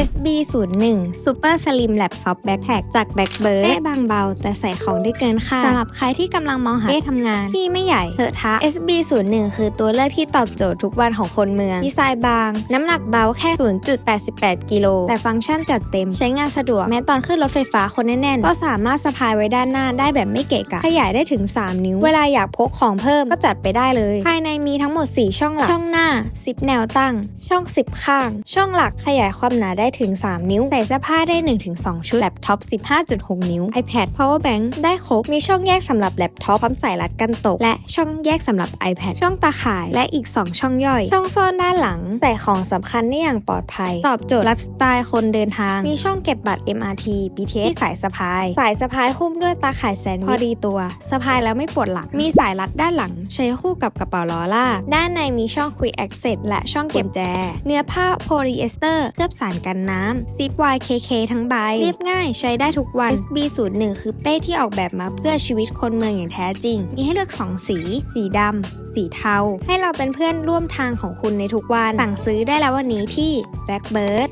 es SB01 Super Slim Laptop Backpack จาก Backbird เป้บางเบา แต่ใส่ของได้เกินค่าสำหรับใครที่กำลังมองหาเป้ทำงานที่ไม่ใหญ่เถอะทะ SB01 คือตัวเลือกที่ตอบโจทย์ทุกวันของคนเมือง ดีไซน์บาง น้ำหนักเบาแค่ 0.88 กิโล แต่ฟังก์ชันจัดเต็มใช้งานสะดวก แม้ตอนขึ้นรถไฟฟ้าคนแน่นๆ ก็สามารถสะพายไว้ด้านหน้าได้แบบไม่เกะกะขยายได้ถึง 3 นิ้ว เวลาอยากพกของเพิ่มก็จัดไปได้เลย ภายในมีทั้งหมด 4 ช่องหลักช่องหน้า 10 แนวตั้ง ช่อง 10 ข้าง ช่องหลักขยายความหนาได้ถึง3 นิ้ว ใส่เสื้อผ้าได้ 1-2 ชุด แล็ปท็อป 15.6 นิ้ว iPad Power Bank ได้ครบ มีช่องแยกสำหรับแล็ปท็อปพร้อมใส่รัดกันตก และช่องแยกสำหรับ iPad ช่องตาข่ายและอีก 2 ช่องย่อย ช่องซ่อนด้านหลัง ใส่ของสำคัญได้อย่างปลอดภัย ตอบโจทย์ไลฟ์สไตล์คนเดินทาง มีช่องเก็บบัตร MRT BTS ที่สายสะพาย สายสะพายหุ้มด้วยตาข่ายแซนด์วิชพอดีตัวสะพายแล้วไม่ปวดหลัง มีสายรัดด้านหลัง ใช้คู่กับกระเป๋าล้อลากด้านในมีช่อง Quick Access และช่องเก็บแจเนื้อผ้าโพลีเอสเตอร์เคลือบสารกันน้ำซิป YKK ทั้งใบเรียบง่ายใช้ได้ทุกวัน SB01 คือเป้ที่ออกแบบมาเพื่อชีวิตคนเมืองอย่างแท้จริง มีให้เลือก 2 สี สีดำ สีเทา ให้เราเป็นเพื่อนร่วมทางของคุณในทุกวัน สั่งซื้อได้แล้ววันนี้ที่ Blackbird